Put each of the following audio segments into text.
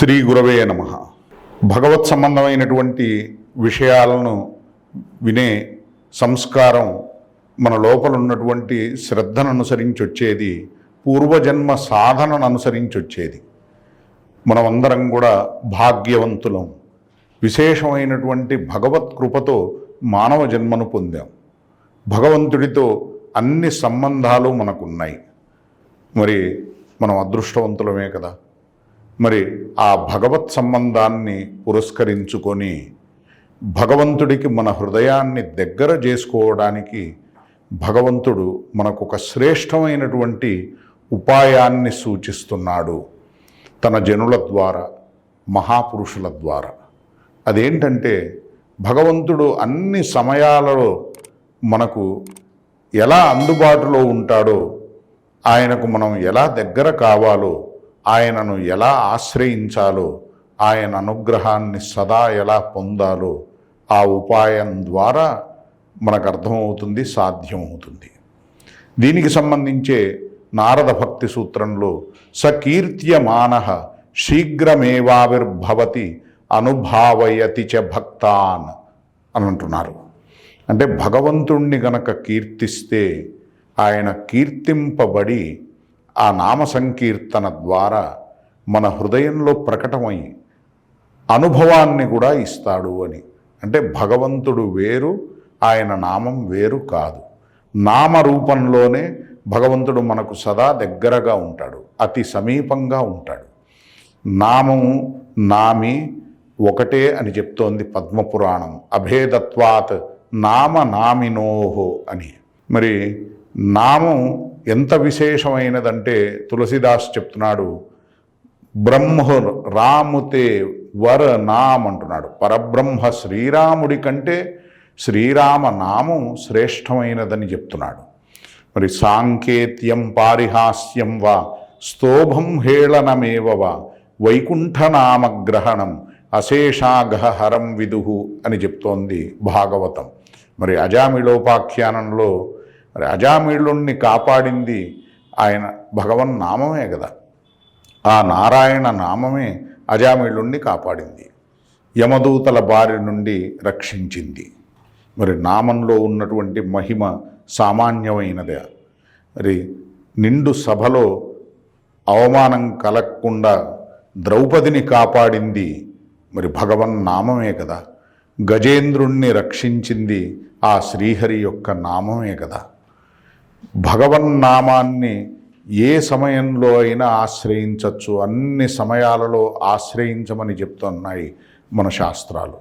శ్రీ గురవే నమ. భగవత్ సంబంధమైనటువంటి విషయాలను వినే సంస్కారం మన లోపల ఉన్నటువంటి శ్రద్ధను అనుసరించి వచ్చేది పూర్వజన్మ సాధనను అనుసరించి వచ్చేది మనమందరం కూడా భాగ్యవంతులం. విశేషమైనటువంటి భగవత్ కృపతో మానవ జన్మను పొందాం. భగవంతుడితో అన్ని సంబంధాలు మనకున్నాయి. మరి మనం అదృష్టవంతులమే కదా? మరి ఆ భగవత్ సంబంధాన్ని పురస్కరించుకొని భగవంతుడికి మన హృదయాన్ని దగ్గర చేసుకోవడానికి భగవంతుడు మనకు ఒక శ్రేష్టమైనటువంటి ఉపాయాన్ని సూచిస్తున్నాడు తన జనుల ద్వారా మహాపురుషుల ద్వారా. అదేంటంటే భగవంతుడు అన్ని సమయాలలో మనకు ఎలా అందుబాటులో ఉంటాడో ఆయనకు మనం ఎలా దగ్గర కావాలో ఆయనను ఎలా ఆశ్రయించాలో ఆయన అనుగ్రహాన్ని సదా ఎలా పొందాలో ఆ ఉపాయం ద్వారా మనకు అర్థమవుతుంది సాధ్యమవుతుంది. దీనికి సంబంధించే నారద భక్తి సూత్రంలో సకీర్త్యమాన శీఘ్రమేవావిర్భవతి అనుభావయతి చ భక్తాన్ అని అంటున్నారు. అంటే భగవంతుణ్ణి గనక కీర్తిస్తే ఆయన కీర్తింపబడి ఆ నామ సంకీర్తన ద్వారా మన హృదయంలో ప్రకటమై అనుభవాన్ని కూడా ఇస్తాడు అని. అంటే భగవంతుడు వేరు ఆయన నామం వేరు కాదు. నామ రూపంలోనే భగవంతుడు మనకు సదా దగ్గరగా ఉంటాడు అతి సమీపంగా ఉంటాడు. నామము నామి ఒకటే అని చెప్తోంది పద్మపురాణం. అభేదత్వాత్ నామ నామినోహో అని. మరి నామం ఎంత విశేషమైనదంటే తులసిదాస్ చెప్తున్నాడు బ్రహ్మ రాముతే వర నామ్ అంటున్నాడు. పరబ్రహ్మ శ్రీరాముడి కంటే శ్రీరామ నామం శ్రేష్టమైనదని చెప్తున్నాడు. మరి సాంకేత్యం పారిహాస్యం వా స్తోభం హేళనమేవ వా వైకుంఠనామగ్రహణం అశేషాగహరం విదుహు అని చెప్తోంది భాగవతం. మరి అజామిలోపాఖ్యానంలో మరి కాపాడింది ఆయన భగవన్ నామమే కదా. ఆ నారాయణ నామమే అజామిళుణ్ణి కాపాడింది. యమదూతల బారి నుండి రక్షించింది. మరి నామంలో ఉన్నటువంటి మహిమ సామాన్యమైనదే. మరి నిండు సభలో అవమానం కలగకుండా ద్రౌపదిని కాపాడింది మరి భగవన్ నామమే కదా. గజేంద్రుణ్ణి రక్షించింది ఆ శ్రీహరి యొక్క నామమే కదా. భగవన్నామాన్ని ఏ సమయంలో అయినా ఆశ్రయించవచ్చు. అన్ని సమయాలలో ఆశ్రయించమని చెప్తున్నాయి మన శాస్త్రాలు.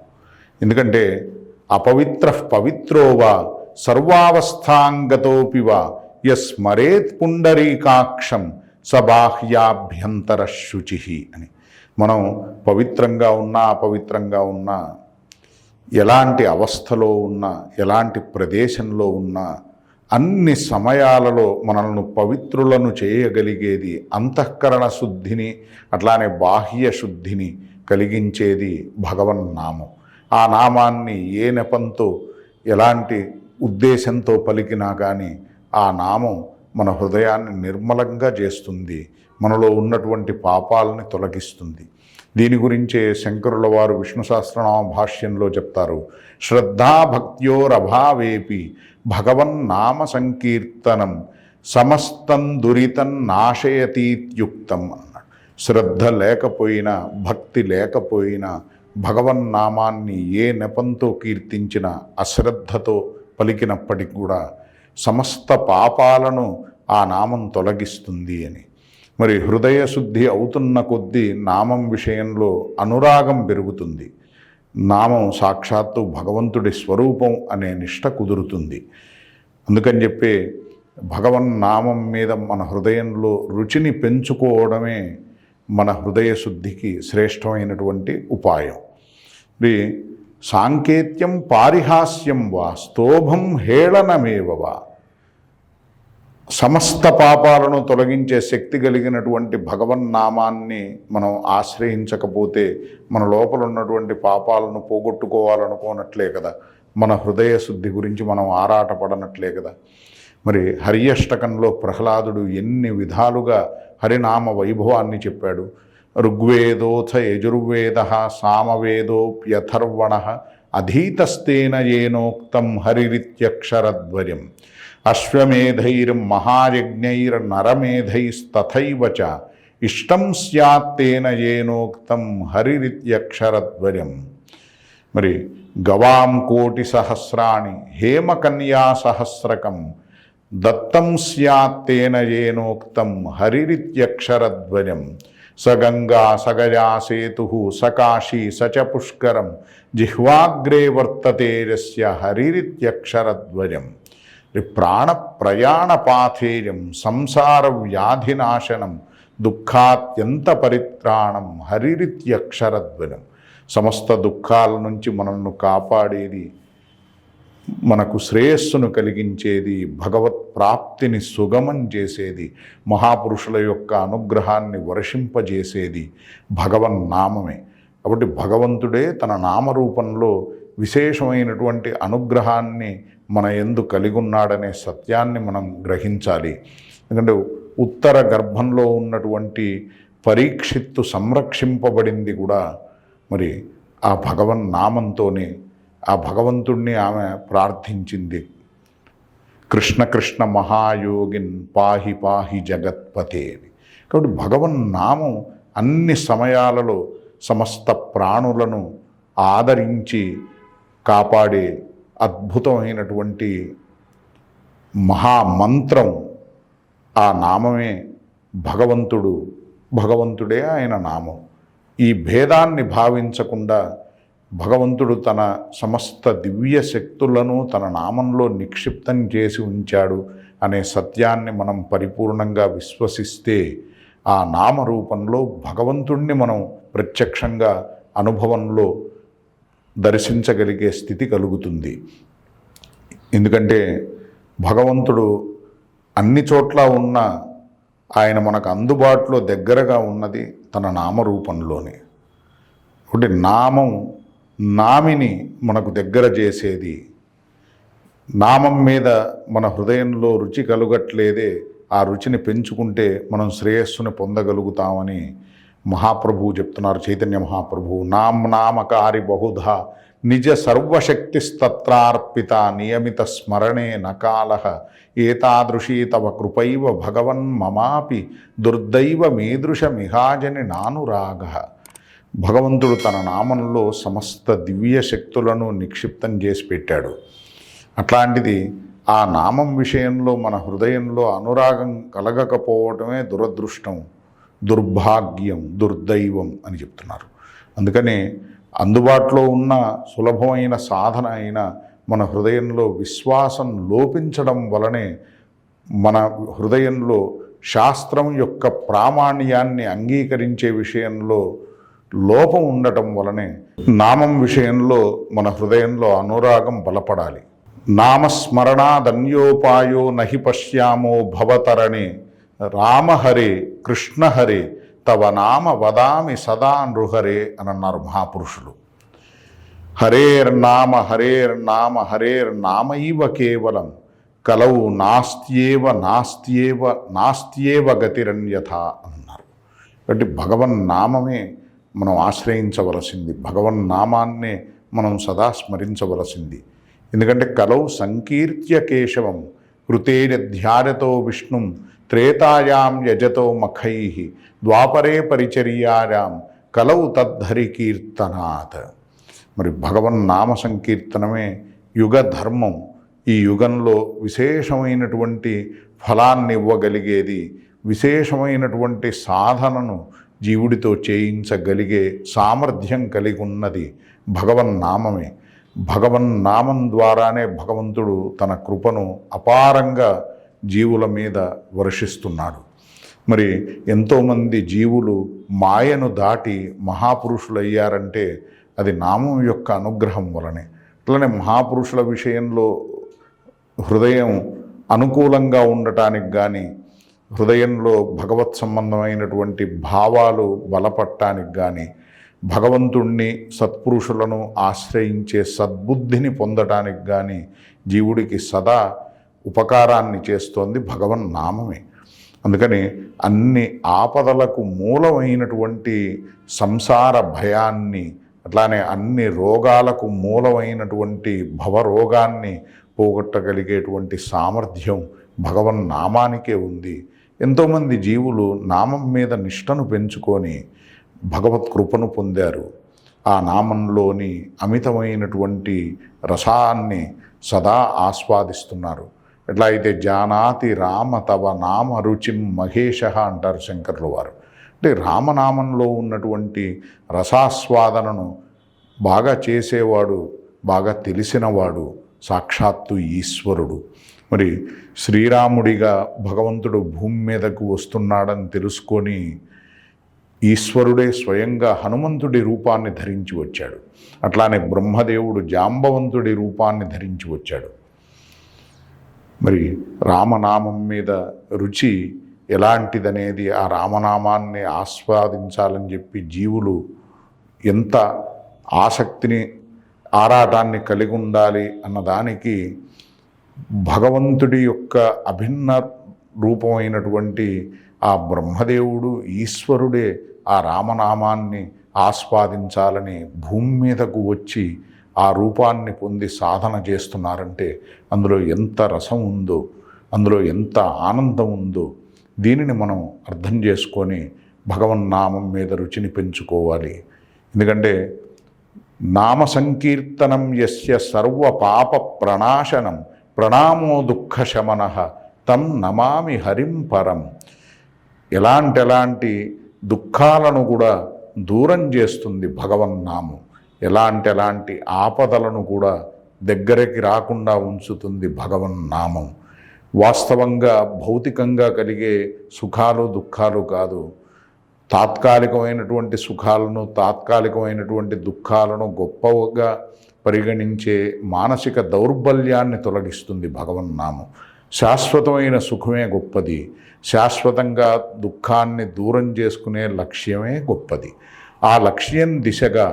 ఎందుకంటే అపవిత్ర పవిత్రో వా సర్వావస్థాంగతోపి వా యస్మరేత్ పుండరీకాక్షం సబాహ్యాభ్యంతర శుచి అని. మనం పవిత్రంగా ఉన్నా అపవిత్రంగా ఉన్నా ఎలాంటి అవస్థలో ఉన్నా ఎలాంటి ప్రదేశంలో ఉన్నా అన్ని సమయాలలో మనల్ని పవిత్రులను చేయగలిగేది అంతఃకరణ శుద్ధిని అట్లానే బాహ్య శుద్ధిని కలిగించేది భగవన్నామం ఆ నామాన్ని ఏ నెపంతో ఎలాంటి ఉద్దేశంతో పలికినా కానీ ఆ నామం మన హృదయాన్ని నిర్మలంగా చేస్తుంది. మనలో ఉన్నటువంటి పాపాలని తొలగిస్తుంది. దీని గురించే శంకరుల వారు విష్ణు సహస్రనామ భాష్యంలో చెప్తారు. శ్రద్ధాభక్త్యోరభావేపి భగవన్నామ సంకీర్తనం సమస్తం దురితం నాశయతీత్యుక్తం అన్నాడు. శ్రద్ధ లేకపోయినా భక్తి లేకపోయినా భగవన్నామాన్ని ఏ నెపంతో కీర్తించినా అశ్రద్ధతో పలికినప్పటికి కూడా సమస్త పాపాలను ఆ నామం తొలగిస్తుంది అని. మరి హృదయ శుద్ధి అవుతున్న కొద్దీ నామం విషయంలో అనురాగం పెరుగుతుంది. నామం సాక్షాత్తు భగవంతుడి స్వరూపం అనే నిష్ట కుదురుతుంది. అందుకని చెప్పి భగవన్ నామం మీద మన హృదయంలో రుచిని పెంచుకోవడమే మన హృదయ శుద్ధికి శ్రేష్టమైనటువంటి ఉపాయం. మరి సాంకేత్యం పారిహాస్యం వా స్తోభం హేళనమేవ వా సమస్త పాపాలను తొలగించే శక్తి కలిగినటువంటి భగవన్నామాన్ని మనం ఆశ్రయించకపోతే మన లోపల ఉన్నటువంటి పాపాలను పోగొట్టుకోవాలనుకోనట్లే కదా. మన హృదయ శుద్ధి గురించి మనం ఆరాటపడనట్లే కదా. మరి హరియష్టకంలో ప్రహ్లాదుడు ఎన్ని విధాలుగా హరినామ వైభవాన్ని చెప్పాడు. ఋగ్వేదోథ యజుర్వేద సామవేదోప్యథర్వణ అధీతస్తేన ఏనోక్తం హరిరిత్యక్షరద్వయం. అశ్వమేధైర్మహాయజ్ఞైర్నరమేధైస్తథైవ చ. ఇష్టం స్యాత్తేన ఏనోక్తం హరిరిత్యక్షరద్వయం. మరి గవాం కోటి సహస్రాణి హేమకన్యా సహస్రకం దత్తం స్యాత్తేన ఏనోక్తం హరిరిత్యక్షరద్వయం. స గంగా సగజా సేతు సకాశీ సచ పుష్కరం జిహ్వాగ్రే వర్తతే యస్య హరిరిత్యక్షరద్వయం. ప్రాణ ప్రయాణపాథేయం సంసార వ్యాధినాశనం దుఃఖాత్యంత పరిత్రాణం హరిరిత్యక్షరద్వయం. సమస్త దుఃఖాల నుంచి మనల్ని కాపాడేది మనకు శ్రేయస్సును కలిగించేది భగవత్ ప్రాప్తిని సుగమం చేసేది మహాపురుషుల యొక్క అనుగ్రహాన్ని వర్షింపజేసేది భగవన్ నామమే. కాబట్టి భగవంతుడే తన నామరూపంలో విశేషమైనటువంటి అనుగ్రహాన్ని మన ఎందు కలిగి ఉన్నాడనే సత్యాన్ని మనం గ్రహించాలి. ఎందుకంటే ఉత్తర గర్భంలో ఉన్నటువంటి పరీక్షిత్తు సంరక్షింపబడింది కూడా మరి ఆ భగవన్ నామంతోనే ఆ భగవంతుణ్ణి ఆమె ప్రార్థించింది. కృష్ణ కృష్ణ మహాయోగిన్ పాహి పాహి జగత్పతే అని. కాబట్టి భగవన్ నామం అన్ని సమయాలలో సమస్త ప్రాణులను ఆదరించి కాపాడే అద్భుతమైనటువంటి మహామంత్రం ఆ నామమే భగవంతుడు భగవంతుడే ఆయన నామం. ఈ భేదాన్ని భావించకుండా భగవంతుడు తన సమస్త దివ్య శక్తులను తన నామంలో నిక్షిప్తం చేసి ఉంచాడు అనే సత్యాన్ని మనం పరిపూర్ణంగా విశ్వసిస్తే ఆ నామరూపంలో భగవంతుణ్ణి మనం ప్రత్యక్షంగా అనుభవంలో దర్శించగలిగే స్థితి కలుగుతుంది. ఎందుకంటే భగవంతుడు అన్ని చోట్ల ఉన్న ఆయన మనకు అందుబాటులో దగ్గరగా ఉన్నది తన నామరూపంలోనే. ఒకటి నామం నామిని మనకు దగ్గర చేసేది. నామం మీద మన హృదయంలో రుచి కలుగట్లేదే ఆ రుచిని పెంచుకుంటే మనం శ్రేయస్సుని పొందగలుగుతామని మహాప్రభువు చెప్తున్నారు చైతన్య మహాప్రభువు నాం నామకారి బహుధ నిజ సర్వశక్తిస్తత్రార్పిత నియమిత స్మరణే నకాల ఏతాదృశీ తవ కృపైవ భగవన్ మమాపి దుర్దైవ మీదృశమిహాజని నానురాగ. భగవంతుడు తన నామంలో సమస్త దివ్య శక్తులను నిక్షిప్తం చేసి పెట్టాడు. అట్లాంటిది ఆ నామం విషయంలో మన హృదయంలో అనురాగం కలగకపోవటమే దురదృష్టం. దుర్భాగ్యం దుర్దైవం అని చెప్తున్నారు. అందుకని అందుబాటులో ఉన్న సులభమైన సాధన అయిన మన హృదయంలో విశ్వాసం లోపించడం వలనే మన హృదయంలో శాస్త్రం యొక్క ప్రామాణ్యాన్ని అంగీకరించే విషయంలో లోపం ఉండటం వలనే నామం విషయంలో మన హృదయంలో అనురాగం బలపడాలి. నామస్మరణాదన్యోపాయో నహి పశ్యామో భవతరణే రామహరే కృష్ణహరే తవ నామ వదామి సదా నృహరే అని అన్నారు మహాపురుషులు హరేర్నామ హరేర్నామ హరేర్నామైవ కేవలం. కలవు నాస్త్యేవ నాస్త్యేవ నాస్త్యేవ గతిరన్యథ అన్నారు. కాబట్టి భగవన్ నామమే మనం ఆశ్రయించవలసింది. భగవన్ నామాన్నే మనం సదా స్మరించవలసింది. ఎందుకంటే కలవు సంకీర్త్య కేశవం కృతేర్ధ్యారతో విష్ణుం త్రేతాయాం యజతో మఖై ద్వాపరే పరిచర్యాయాం కలవు తద్ధరి కీర్తనాత్ మరి భగవన్ నామ సంకీర్తనమే యుగ ధర్మం ఈ యుగంలో విశేషమైనటువంటి ఫలాన్ని ఇవ్వగలిగేది విశేషమైనటువంటి సాధనను జీవుడితో చేయించగలిగే సామర్థ్యం కలిగి ఉన్నది భగవన్నామమే భగవన్నామం ద్వారానే భగవంతుడు తన కృపను అపారంగా జీవుల మీద వర్షిస్తున్నాడు. మరి ఎంతోమంది జీవులు మాయను దాటి మహాపురుషులయ్యారంటే అది నామం యొక్క అనుగ్రహం వలనే. అట్లనే మహాపురుషుల విషయంలో హృదయం అనుకూలంగా ఉండటానికి కానీ హృదయంలో భగవత్ సంబంధమైనటువంటి భావాలు బలపడటానికి కానీ భగవంతుణ్ణి సత్పురుషులను ఆశ్రయించే సద్బుద్ధిని పొందటానికి కానీ జీవుడికి సదా ఉపకారాన్ని చేస్తోంది భగవన్ నామమే. అందుకని అన్ని ఆపదలకు మూలమైనటువంటి సంసార భయాన్ని అట్లానే అన్ని రోగాలకు మూలమైనటువంటి భవరోగాన్ని పోగొట్టగలిగేటువంటి సామర్థ్యం భగవన్ నామానికే ఉంది. ఎంతోమంది జీవులు నామం మీద నిష్టను పెంచుకొని భగవత్ కృపను పొందారు. ఆ నామంలోని అమితమైనటువంటి రసాన్ని సదా ఆస్వాదిస్తున్నారు. ఎట్లా అయితే జానాతి రామ తవ నామ రుచిం మహేష అంటారు శంకర్ల వారు. అంటే రామనామంలో ఉన్నటువంటి రసాస్వాదనను బాగా చేసేవాడు బాగా తెలిసినవాడు సాక్షాత్తు ఈశ్వరుడు. మరి శ్రీరాముడిగా భగవంతుడు భూమి మీదకు వస్తున్నాడని తెలుసుకొని ఈశ్వరుడే స్వయంగా హనుమంతుడి రూపాన్ని ధరించి వచ్చాడు. అట్లానే బ్రహ్మదేవుడు జాంబవంతుడి రూపాన్ని ధరించి వచ్చాడు. మరి రామనామం మీద రుచి ఎలాంటిదనేది ఆ రామనామాన్ని ఆస్వాదించాలని చెప్పి జీవులు ఎంత ఆసక్తిని ఆరాటాన్ని కలిగి ఉండాలి అన్నదానికి భగవంతుడి యొక్క అభిన్న రూపమైనటువంటి ఆ బ్రహ్మదేవుడు ఈశ్వరుడే ఆ రామనామాన్ని ఆస్వాదించాలని భూమి మీదకు వచ్చి ఆ రూపాన్ని పొంది సాధన చేస్తున్నారంటే అందులో ఎంత రసం ఉందో అందులో ఎంత ఆనందం ఉందో దీనిని మనం అర్థం చేసుకొని భగవన్నామం మీద రుచిని పెంచుకోవాలి. ఎందుకంటే నామ సంకీర్తనం యస్య సర్వ పాప ప్రణాశనం ప్రణామో దుఃఖ శమన తం నమామి హరిం పరం. ఎలాంటి ఎలాంటి దుఃఖాలను కూడా దూరం చేస్తుంది భగవన్నామం ఎలాంటి ఎలాంటి ఆపదలను కూడా దగ్గరికి రాకుండా ఉంచుతుంది భగవన్నామం వాస్తవంగా భౌతికంగా కలిగే సుఖాలు దుఃఖాలు కాదు. తాత్కాలికమైనటువంటి సుఖాలను తాత్కాలికమైనటువంటి దుఃఖాలను గొప్పగా పరిగణించే మానసిక దౌర్బల్యాన్ని తొలగిస్తుంది భగవన్నామం శాశ్వతమైన సుఖమే గొప్పది. శాశ్వతంగా దుఃఖాన్ని దూరం చేసుకునే లక్ష్యమే గొప్పది. ఆ లక్ష్యం దిశగా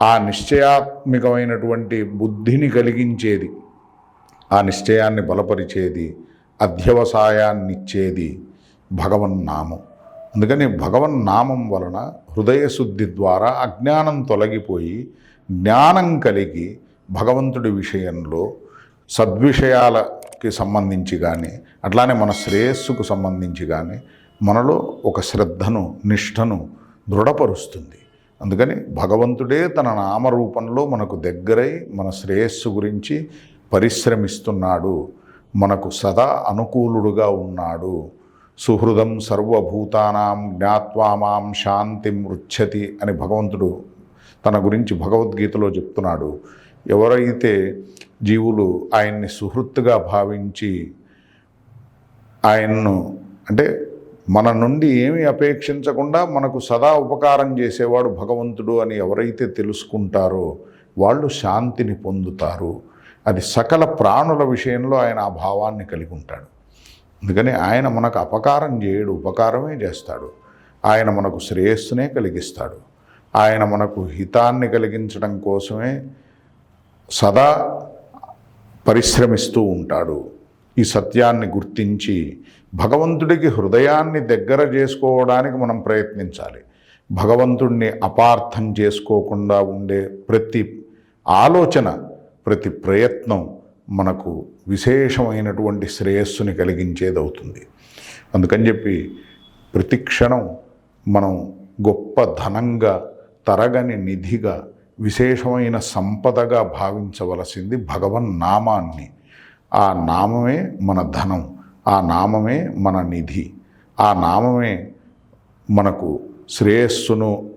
ఆ నిశ్చయాత్మికమైనటువంటి బుద్ధిని కలిగించేది ఆ నిశ్చయాన్ని బలపరిచేది అధ్యవసాయాన్ని ఇచ్చేది భగవన్నామం అందుకని భగవన్నామం వలన హృదయశుద్ధి ద్వారా అజ్ఞానం తొలగిపోయి జ్ఞానం కలిగి భగవంతుడి విషయంలో సద్విషయాలకి సంబంధించి కానీ అట్లానే మన శ్రేయస్సుకు సంబంధించి కానీ మనలో ఒక శ్రద్ధను నిష్ఠను దృఢపరుస్తుంది. అందుకని భగవంతుడే తన నామరూపంలో మనకు దగ్గరై మన శ్రేయస్సు గురించి పరిశ్రమిస్తున్నాడు. మనకు సదా అనుకూలుడుగా ఉన్నాడు. సుహృదం సర్వభూతానాం జ్ఞాత్వా మాం శాంతి మృచ్చతి అని భగవంతుడు తన గురించి భగవద్గీతలో చెప్తున్నాడు. ఎవరైతే జీవులు ఆయన్ని సుహృత్తుగా భావించి ఆయన్ను అంటే మన నుండి ఏమి అపేక్షించకుండా మనకు సదా ఉపకారం చేసేవాడు భగవంతుడు అని ఎవరైతే తెలుసుకుంటారో వాళ్ళు శాంతిని పొందుతారు. అది సకల ప్రాణుల విషయంలో ఆయన ఆ భావాన్ని కలిగి ఉంటాడు. అందుకని ఆయన మనకు అపకారం చేయడు ఉపకారమే చేస్తాడు. ఆయన మనకు శ్రేయస్సునే కలిగిస్తాడు. ఆయన మనకు హితాన్ని కలిగించడం కోసమే సదా పరిశ్రమిస్తూ ఉంటాడు. ఈ సత్యాన్ని గుర్తించి భగవంతుడికి హృదయాన్ని దగ్గర చేసుకోవడానికి మనం ప్రయత్నించాలి. భగవంతుణ్ణి అపార్థం చేసుకోకుండా ఉండే ప్రతి ఆలోచన ప్రతి ప్రయత్నం మనకు విశేషమైనటువంటి శ్రేయస్సుని కలిగించేది అవుతుంది అందుకని చెప్పి ప్రతి క్షణం మనం గొప్ప ధనంగా తరగని నిధిగా విశేషమైన సంపదగా భావించవలసింది భగవన్ నామాన్ని ఆ నామమే మన ధనం. ఆ నామమే మన నిధి. ఆ నామమే మనకు శ్రేయస్సును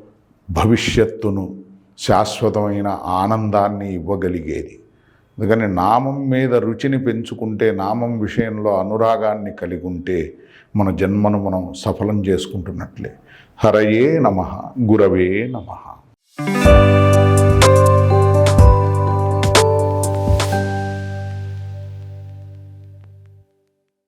భవిష్యత్తును శాశ్వతమైన ఆనందాన్ని ఇవ్వగలిగేది. అందుకని నామం మీద రుచిని పెంచుకుంటే నామం విషయంలో అనురాగాన్ని కలిగి ఉంటే మన జన్మను మనం సఫలం చేసుకుంటున్నట్లే. హరయే నమ గురవే నమ.